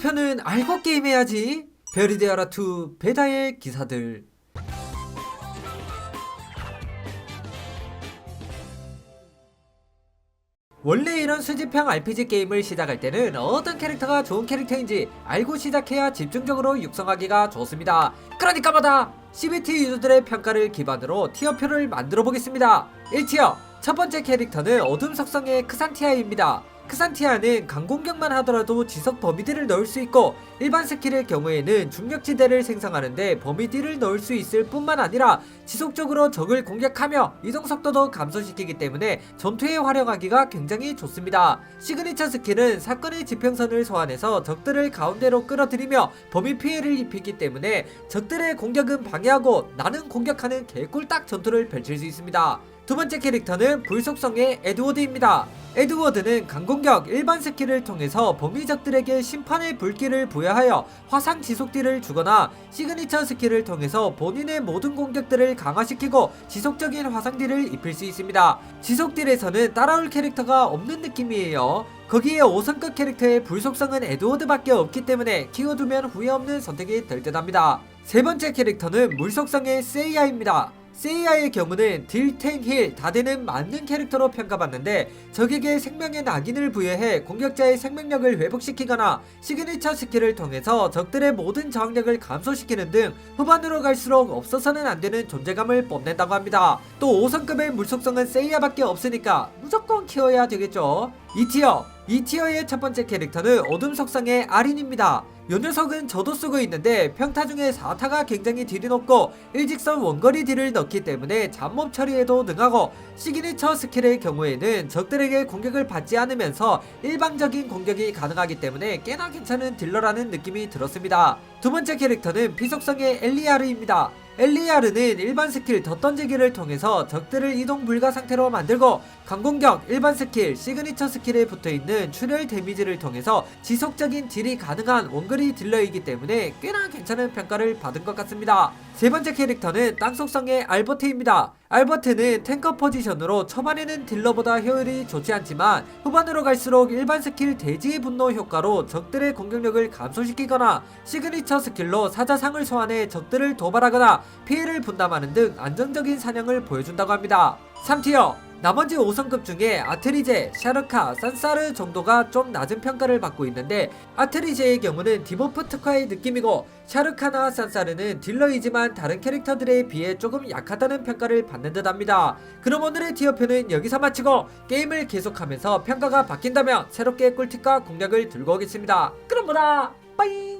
티어편은 알고 게임해야지. 별이 되어라 2 베다의 기사들. 원래 이런 수집형 RPG 게임을 시작할 때는 어떤 캐릭터가 좋은 캐릭터인지 알고 시작해야 집중적으로 육성하기가 좋습니다. 그러니까 마다 CBT 유저들의 평가를 기반으로 티어표를 만들어 보겠습니다. 1티어 첫 번째 캐릭터는 어둠 속성의 크산티아입니다. 크산티아는 강공격만 하더라도 지속 범위들을 넣을 수 있고 일반 스킬의 경우에는 중력지대를 생성하는데 범위들을 넣을 수 있을 뿐만 아니라 지속적으로 적을 공격하며 이동 속도도 감소시키기 때문에 전투에 활용하기가 굉장히 좋습니다. 시그니처 스킬은 사건의 지평선을 소환해서 적들을 가운데로 끌어들이며 범위 피해를 입히기 때문에 적들의 공격은 방해하고 나는 공격하는 개꿀딱 전투를 펼칠 수 있습니다. 두 번째 캐릭터는 불속성의 에드워드입니다. 에드워드는 강공격 일반 스킬을 통해서 범위적들에게 심판의 불길을 부여하여 화상 지속딜을 주거나 시그니처 스킬을 통해서 본인의 모든 공격들을 강화시키고 지속적인 화상딜을 입힐 수 있습니다. 지속딜에서는 따라올 캐릭터가 없는 느낌이에요. 거기에 5성급 캐릭터의 불속성은 에드워드밖에 없기 때문에 키워두면 후회 없는 선택이 될 듯합니다. 세 번째 캐릭터는 물속성의 세이아입니다. 세이아의 경우는 딜, 탱, 힐다 되는 맞는 캐릭터로 평가받는데 적에게 생명의 낙인을 부여해 공격자의 생명력을 회복시키거나 시그니처 스킬을 통해서 적들의 모든 저항력을 감소시키는 등 후반으로 갈수록 없어서는 안 되는 존재감을 뽐낸다고 합니다. 또 5성급의 물속성은 세이아밖에 없으니까 무조건 키워야 되겠죠. 2티어 2티어의 첫 번째 캐릭터는 어둠 속성의 아린입니다. 요 녀석은 저도 쓰고 있는데 평타 중에 4타가 굉장히 딜이 높고 일직선 원거리 딜을 넣기 때문에 잡몹 처리에도 능하고 시그니처 스킬의 경우에는 적들에게 공격을 받지 않으면서 일방적인 공격이 가능하기 때문에 꽤나 괜찮은 딜러라는 느낌이 들었습니다. 두 번째 캐릭터는 비속성의 엘리아르입니다. 엘리아르는 일반 스킬 더 던지기를 통해서 적들을 이동 불가 상태로 만들고 강공격, 일반 스킬, 시그니처 스킬에 붙어있는 출혈 데미지를 통해서 지속적인 딜이 가능한 원거리 딜러이기 때문에 꽤나 괜찮은 평가를 받은 것 같습니다. 세 번째 캐릭터는 땅속성의 알버트입니다. 알버트는 탱커 포지션으로 초반에는 딜러보다 효율이 좋지 않지만 후반으로 갈수록 일반 스킬 대지의 분노 효과로 적들의 공격력을 감소시키거나 시그니처 스킬로 사자상을 소환해 적들을 도발하거나 피해를 분담하는 등 안정적인 사냥을 보여준다고 합니다. 3티어 나머지 5성급 중에 아트리제, 샤르카, 산사르 정도가 좀 낮은 평가를 받고 있는데 아트리제의 경우는 디버프 특화의 느낌이고 샤르카나 산사르는 딜러이지만 다른 캐릭터들에 비해 조금 약하다는 평가를 받는 듯 합니다. 그럼 오늘의 티어표는 여기서 마치고 게임을 계속하면서 평가가 바뀐다면 새롭게 꿀팁과 공략을 들고 오겠습니다. 그럼 보다 빠이